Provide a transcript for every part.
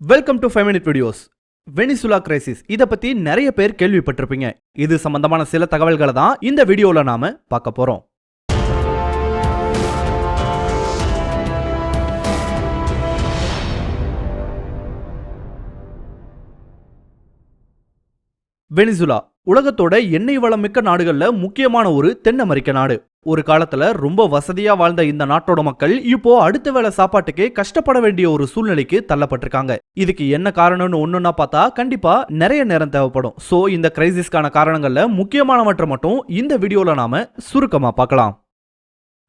Welcome to five minute videos Venezuela crisis இதை பற்றி நிறைய பேர் கேள்விப்பட்டிருப்பீங்க. இது சம்பந்தமான சில தகவல்களை தான் இந்த வீடியோவில் நாம் பார்க்க போகிறோம் வெனிசுலா உலகத்தோட எண்ணெய் வளம் மிக்க நாடுகளில் முக்கியமான ஒரு தென் அமெரிக்க நாடு. ஒரு காலத்துல ரொம்ப வசதியா வாழ்ந்த இந்த நாட்டோட மக்கள் இப்போ அடுத்த வேளை சாப்பாட்டுக்கே கஷ்டப்பட வேண்டிய ஒரு சூழ்நிலைக்கு தள்ளப்பட்டிருக்காங்க. இதுக்கு என்ன காரணம்னு ஒண்ணுன்னா பார்த்தா கண்டிப்பா நிறைய நேரம் தேவைப்படும். சோ இந்த கிரைசிஸ்க்கான காரணங்கள்ல முக்கியமானவற்றை மட்டும் இந்த வீடியோல நாம சுருக்கமா பார்க்கலாம்.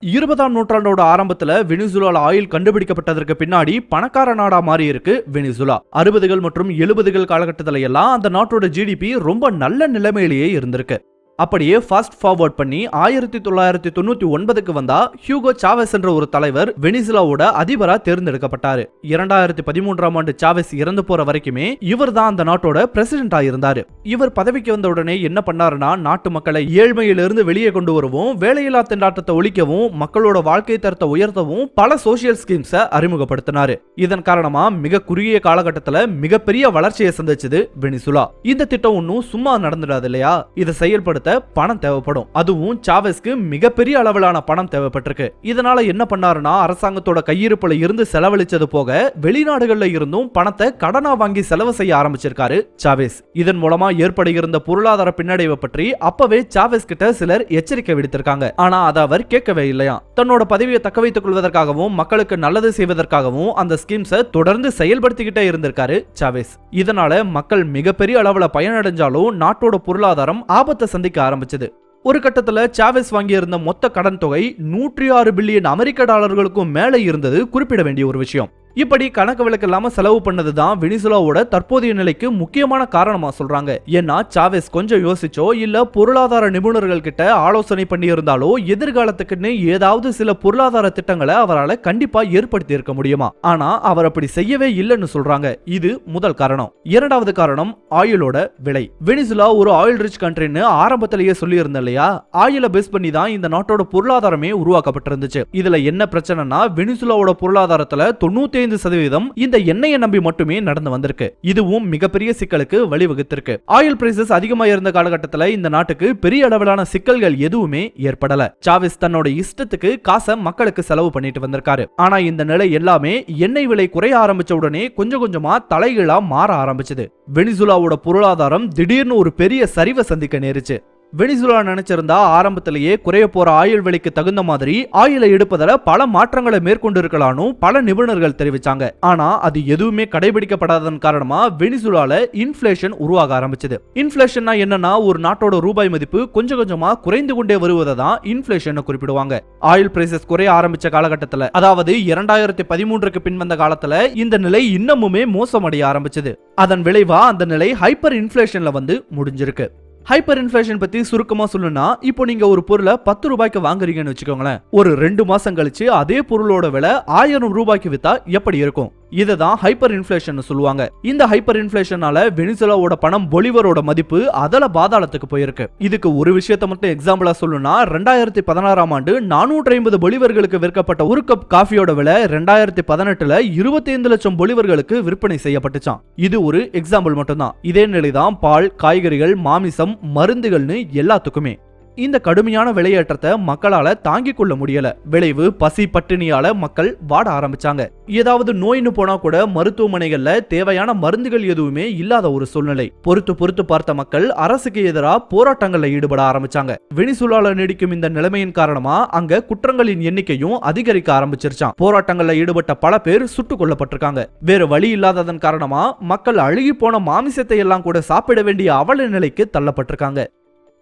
இருபதாம் நூற்றாண்டோட ஆரம்பத்துல வெனிசுலால ஆயில் கண்டுபிடிக்கப்பட்டதற்கு பின்னாடி பணக்கார நாடா மாறி இருக்கு வெனிசுலா. அறுபதுகள் மற்றும் எழுபதுகள் காலகட்டத்துல எல்லாம் அந்த நாட்டோட ஜிடிபி ரொம்ப நல்ல நிலைமையிலேயே இருந்திருக்கு. அப்படியே ஃபாஸ்ட் ஃபார்வர்ட் பண்ணி ஆயிரத்தி தொள்ளாயிரத்தி தொண்ணூத்தி ஒன்பதுக்கு வந்தா ஹியூகோ சாவெஸ் என்ற ஒரு தலைவர் வெனிசுலாவோட அதிபரா தேர்ந்தெடுக்கப்பட்டாரு. இரண்டாயிரத்தி பதிமூன்றாம் ஆண்டு சாவெஸ் இறந்து போற வரைக்குமே இவர் தான் அந்த நாட்டோட பிரசிடென்டா இருந்தாரு இவர் பதவிக்கு வந்த உடனே என்ன பண்ணாருன்னா நாட்டு மக்களை ஏழ்மையிலிருந்து வெளியே கொண்டு வரவும் வேலையில்லா திண்டாட்டத்தை ஒழிக்கவும் மக்களோட வாழ்க்கை தரத்தை உயர்த்தவும் பல சோசியல் ஸ்கீம்ஸை அறிமுகப்படுத்தினாரு. இதன் காரணமா மிக குறுகிய காலகட்டத்துல மிகப்பெரிய வளர்ச்சியை சந்திச்சது வெனிசுலா. இந்த திட்டம் ஒன்றும் சும்மா நடந்துடாது இல்லையா? இதை செயல்படுத்த பணம் தேவைப்படும். அதுவும் சாவெஸ்க்கு மிகப்பெரிய அளவிலான பணம் தேவைப்பட்டிருக்கு. இதனால என்ன பண்ணாருன்னா அரசாங்கத்தோட கையிருப்புல இருந்து செலவழிச்சது போக வெளிநாடுகள்ல இருந்தும் பணத்தை கடனா வாங்கி செலவு செய்ய ஆரம்பிச்சிருக்காரு சாவேஸ். இதன் மூலமா ஏற்படுகிற பொருளாதார பின்னடைவை பற்றி அப்பவே சாவேஸ் கிட்ட சிலர் எச்சரிக்கை விடுத்திருக்காங்க. ஆனா அதை அவர் கேட்கவே இல்லையா? தன்னோட பதவியை தக்க வைத்துக் கொள்வதற்காகவும் மக்களுக்கு நல்லது செய்வதற்காகவும் அந்த ஸ்கீம்ஸை தொடர்ந்து செயல்படுத்திக்கிட்டே இருந்திருக்காரு சாவேஸ். இதனால மக்கள் மிகப்பெரிய அளவுல பயனடைஞ்சாலும் நாட்டோட பொருளாதாரம் ஆபத்தை சந்திக்க ஆரம்பிச்சது. ஒரு கட்டத்தில் சாவேஸ் வாங்கியிருந்த மொத்த கடன் தொகை நூற்றி ஆறு பில்லியன் அமெரிக்க டாலர்களுக்கும் மேலே இருந்தது குறிப்பிட வேண்டிய ஒரு விஷயம். இப்படி கணக்கு விளக்கு இல்லாம செலவு பண்ணது தான் வெனிசுலாவோட தற்போதைய நிலைக்கு முக்கியமான காரணமா சொல்றாங்க. ஏன்னா சாவேஸ் கொஞ்சம் யோசிச்சோ இல்ல பொருளாதார நிபுணர்கள் கிட்ட ஆலோசனை பண்ணி இருந்தாலோ எதிர்காலத்துக்குன்னு ஏதாவது சில பொருளாதார திட்டங்களை அவரால் கண்டிப்பா ஏற்படுத்தி இருக்க முடியுமா? ஆனா அவர் அப்படி செய்யவே இல்லைன்னு சொல்றாங்க. இது முதல் காரணம். இரண்டாவது காரணம் ஆயிலோட விலை. வெனிசுலா ஒரு ஆயில் ரிச் கண்ட்ரின்னு ஆரம்பத்திலேயே சொல்லியிருந்தேன் இல்லையா? ஆயிலை பேஸ் பண்ணி தான் இந்த நாட்டோட பொருளாதாரமே உருவாக்கப்பட்டிருந்துச்சு. இதுல என்ன பிரச்சனைனா வெனிசுலாவோட பொருளாதாரத்துல தொண்ணூத்தி ஐந்து சதவீதம் இந்த எண்ணெயை நம்பி மட்டுமே நடந்து வந்திருக்கு. இதுவும் மிகப்பெரிய சிக்கலுக்கு வழிவகுத்திருக்கு. ஆயில் பிரைசஸ் அதிகமா இருந்த காலகட்டத்துல இந்த நாட்டுக்கு பெரிய அளவிலான சிக்கல்கள் எதுவுமே ஏற்படல. சாவிஸ் தன்னோட இஷ்டத்துக்கு காசை மக்களுக்கு செலவு பண்ணிட்டு வந்திருக்காரு. ஆனா இந்த நிலை எல்லாமே எண்ணெய் விலை குறைய ஆரம்பிச்ச உடனே கொஞ்சம் கொஞ்சமா தலைகீழா மாற ஆரம்பிச்சது. வெனிசுலாவோட பொருளாதாரம் திடீர்னு ஒரு பெரிய சரிவை சந்திக்க நேரிச்சு. வெனிசுலா நினைச்சிருந்தா ஆரம்பத்திலேயே குறைய போற ஆயுள் விலைக்கு தகுந்த மாதிரி ஆயிலை எடுப்பதில் பல மாற்றங்களை மேற்கொண்டு இருக்கலாம்னு பல நிபுணர்கள் தெரிவிச்சாங்க. ஆனா அது எதுவுமே கடைபிடிக்கப்படாததன் காரணமா வெனிசுலால இன்ஃபிளேஷன் உருவாக ஆரம்பிச்சது. இன்ஃபிளேஷன்னா என்னன்னா ஒரு நாட்டோட ரூபாய் மதிப்பு கொஞ்சம் கொஞ்சமா குறைந்து கொண்டே வருவதை தான் இன்ஃபிளேஷன் குறிப்பிடுவாங்க. ஆயில் பிரைசஸ் குறைய ஆரம்பிச்ச காலகட்டத்தில் அதாவது இரண்டாயிரத்தி பதிமூன்றுக்கு பின் வந்த காலத்துல இந்த நிலை இன்னமுமே மோசமடைய ஆரம்பிச்சது. அதன் விளைவா அந்த நிலை ஹைப்பர் இன்ஃபிளேஷன்ல வந்து முடிஞ்சிருக்கு. ஹைப்பர் இன்ஃபிளேஷன் பத்தி சுருக்கமா சொல்லணும்னா இப்போ நீங்க ஒரு பொருளை பத்து ரூபாய்க்கு வாங்குறீங்கன்னு வச்சுக்கோங்களேன். ஒரு ரெண்டு மாசம் கழிச்சு அதே பொருளோட விலை ஆயிரம் ரூபாய்க்கு வித்தா எப்படி இருக்கும்? இதை தான் ஹைப்பர் இன்ஃபிளேஷன் சொல்லுவாங்க. இந்த ஹைப்பர் இன்ஃபிளேஷனால வெனிசுலாவோட பணம் பொலிவரோட மதிப்பு அதல பாதாளத்துக்கு போயிருக்கு. இதுக்கு ஒரு விஷயத்த மட்டும் எக்ஸாம்பிளா சொல்லணும்னா ரெண்டாயிரத்தி பதினாறாம் ஆண்டு நானூற்றி ஐம்பது பொலிவர்களுக்கு விற்கப்பட்ட ஒரு கப் காஃபியோட விலை ரெண்டாயிரத்தி பதினெட்டுல இருபத்தி ஐந்து லட்சம் பொலிவர்களுக்கு விற்பனை செய்யப்பட்டுச்சான் இது ஒரு எக்ஸாம்பிள் மட்டும்தான். இதே நிலைதான் பால் காய்கறிகள் மாமிசம் மருந்துகள்னு எல்லாத்துக்குமே. இந்த கடுமையான விலையேற்றத்தை மக்களால தாங்கிக் கொள்ள முடியல. விளைவு பசி பட்டினியால மக்கள் வாட ஆரம்பிச்சாங்க. ஏதாவது நோயின்னு போனா கூட மருத்துவமனைகள்ல தேவையான மருந்துகள் எதுவுமே இல்லாத ஒரு சூழ்நிலை. பொறுத்து பொறுத்து பார்த்த மக்கள் அரசுக்கு எதிராக போராட்டங்கள்ல ஈடுபட ஆரம்பிச்சாங்க. வெனிசுலால நீடிக்கும் இந்த நிலைமையின் காரணமா அங்க குற்றங்களின் எண்ணிக்கையும் அதிகரிக்க ஆரம்பிச்சிருச்சான் போராட்டங்கள்ல ஈடுபட்ட பல பேர் சுட்டுக் கொல்லப்பட்டிருக்காங்க. வேறு வழி இல்லாததன் காரணமா மக்கள் அழுகி போன மாமிசத்தை எல்லாம் கூட சாப்பிட வேண்டிய அவல நிலைக்கு தள்ளப்பட்டிருக்காங்க.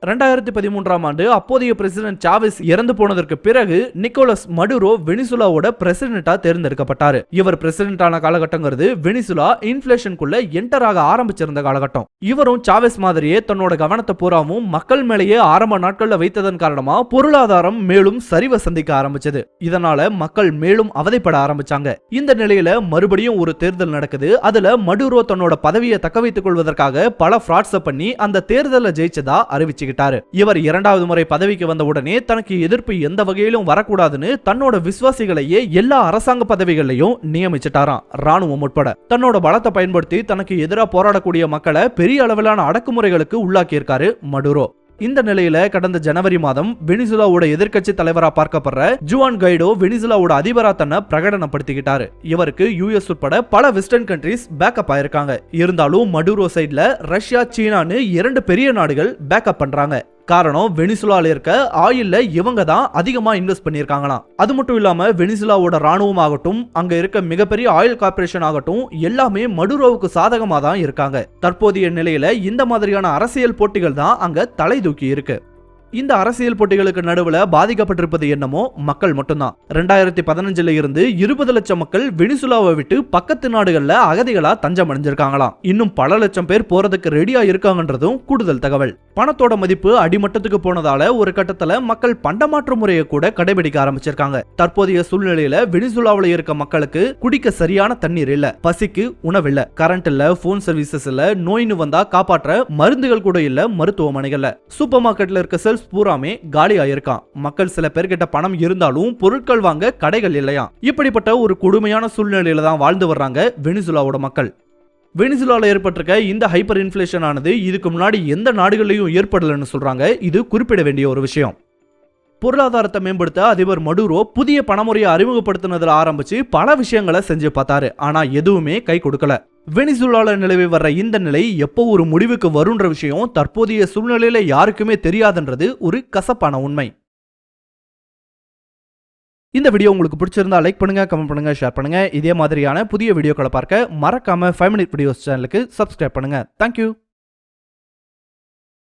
ரெண்டாயிரத்தி பதிமூன்றாம் ஆண்டு அப்போதைய பிரசிடென்ட் சாவிஸ் இறந்து போனதற்கு பிறகு நிக்கோலஸ் மடுரோ வெனிசுலாவோட பிரசிடென்டா தேர்ந்தெடுக்கப்பட்டார். இவர் பிரசிடென்ட் ஆன காலகட்டங்கிறது வெனிசுலா இன்ஃபிளேஷனுக்குள்ள என்டர் ஆக ஆரம்பிச்சிருந்த காலகட்டம். இவரும் சாவேஸ் மாதிரியே தன்னோட கவனத்தை பூராவும் மக்கள் மேலேயே ஆரம்ப நாட்கள்ல வைத்ததன் காரணமா பொருளாதாரம் மேலும் சரிவை சந்திக்க ஆரம்பிச்சது. இதனால மக்கள் மேலும் அவதைப்பட ஆரம்பிச்சாங்க. இந்த நிலையில மறுபடியும் ஒரு தேர்தல் நடக்குது. அதுல மடுரோ தன்னோட பதவியை தக்க வைத்துக் கொள்வதற்காக பல ஃப்ராட்ஸ பண்ணி அந்த தேர்தலை ஜெயிச்சதா அறிவிச்சு வச்சுக்கிட்டாரு இவர் இரண்டாவது முறை பதவிக்கு வந்த உடனே தனக்கு எதிர்ப்பு எந்த வகையிலும் வரக்கூடாதுன்னு தன்னோட விசுவாசிகளையே எல்லா அரசாங்க பதவிகளையும் நியமிச்சிட்டாராம் ராணுவம் உட்பட. தன்னோட பலத்தை பயன்படுத்தி தனக்கு எதிராக போராடக்கூடிய மக்களை பெரிய அளவிலான அடக்குமுறைகளுக்கு உள்ளாக்கியிருக்காரு மடுரோ. இந்த நிலையில கடந்த ஜனவரி மாதம் வெனிசுலாவோட எதிர்க்கட்சி தலைவரா பார்க்கப்படுற ஜுவான் கைடோ வெனிசுலாவோட அதிபரா தன்னை பிரகடனப்படுத்திக்கிட்டாரு. இவருக்கு யுஎஸ் உட்பட பல வெஸ்டர்ன் கண்ட்ரீஸ் பேக்கப் ஆயிருக்காங்க. இருந்தாலும் மடுரோ சைட்ல ரஷ்யா சீனான்னு இரண்டு பெரிய நாடுகள் பேக்கப் பண்றாங்க. காரணம் வெனிசுலால இருக்க ஆயில்ல இவங்க தான் அதிகமா இன்வெஸ்ட் பண்ணியிருக்காங்களாம். அது மட்டும் இல்லாம வெனிசுலாவோட ராணுவம் ஆகட்டும் அங்க இருக்க மிகப்பெரிய ஆயில் கார்பரேஷன் ஆகட்டும் எல்லாமே மடுரோவுக்கு சாதகமா தான் இருக்காங்க. தற்போதைய நிலையில இந்த மாதிரியான அரசியல் போட்டிகள் தான் அங்க தலை தூக்கி இருக்கு. இந்த அரசியல் போட்டிகளுக்கு நடுவுல பாதிக்கப்பட்டிருப்பது என்னமோ மக்கள் மட்டும்தான். ரெண்டாயிரத்தி பதினஞ்சுல இருந்து இருபது லட்சம் மக்கள் வெனிசுலாவை விட்டு பக்கத்து நாடுகள்ல அகதிகளா தஞ்சம் அடைஞ்சிருக்காங்களாம். இன்னும் பல லட்சம் பேர் போறதுக்கு ரெடியா இருக்காங்கன்றதும் கூடுதல் தகவல். பணத்தோட மதிப்பு அடிமட்டத்துக்கு போனதால ஒரு கட்டத்துல மக்கள் பண்டமாற்று முறையை கூட கடைபிடிக்க ஆரம்பிச்சிருக்காங்க. தற்போதைய சூழ்நிலையில வெனிசுலாவுல இருக்க மக்களுக்கு குடிக்க சரியான தண்ணீர் இல்ல பசிக்கு உணவில்ல. கரண்ட் இல்ல போன் சர்வீசஸ் இல்ல நோயின்னு வந்தா காப்பாற்ற மருந்துகள் கூட இல்ல மருத்துவமனைகள்ல. சூப்பர் மார்க்கெட்ல இருக்க செல் மால்ஸ் பூராமே காலி ஆயிருக்கான் மக்கள் சில பேர்கிட்ட பணம் இருந்தாலும் பொருட்கள் வாங்க கடைகள் இல்லையா? இப்படிப்பட்ட ஒரு கொடுமையான சூழ்நிலையில தான் வாழ்ந்து வர்றாங்க வெனிசுலாவோட மக்கள். வெனிசுலாவில் ஏற்பட்டிருக்க இந்த ஹைப்பர் இன்ஃபிளேஷன் ஆனது இதுக்கு முன்னாடி எந்த நாடுகளையும் ஏற்படலைன்னு சொல்றாங்க. இது குறிப்பிட வேண்டிய ஒரு விஷயம். பொருளாதாரத்தை மேம்படுத்த அதிபர் மடுரோ புதிய பணமுறையை அறிமுகப்படுத்தினதில் ஆரம்பிச்சு பல விஷயங்களை செஞ்சு பார்த்தாரு. ஆனா எதுவுமே கை கொடுக்கல. வெனிசுலால நிலவி வர்ற இந்த நிலை எப்போ ஒரு முடிவுக்கு வருன்ற விஷயம் தற்போதைய சூழ்நிலையில யாருக்குமே தெரியாதுன்றது ஒரு கசப்பான உண்மை. இந்த வீடியோ உங்களுக்கு பிடிச்சிருந்தா லைக் பண்ணுங்க கமெண்ட் பண்ணுங்க ஷேர் பண்ணுங்க. இதே மாதிரியான புதிய வீடியோக்களை பார்க்க மறக்காம ஃபைவ் மினிட் வீடியோஸ் சேனலுக்கு சப்ஸ்கிரைப் பண்ணுங்க. Thank you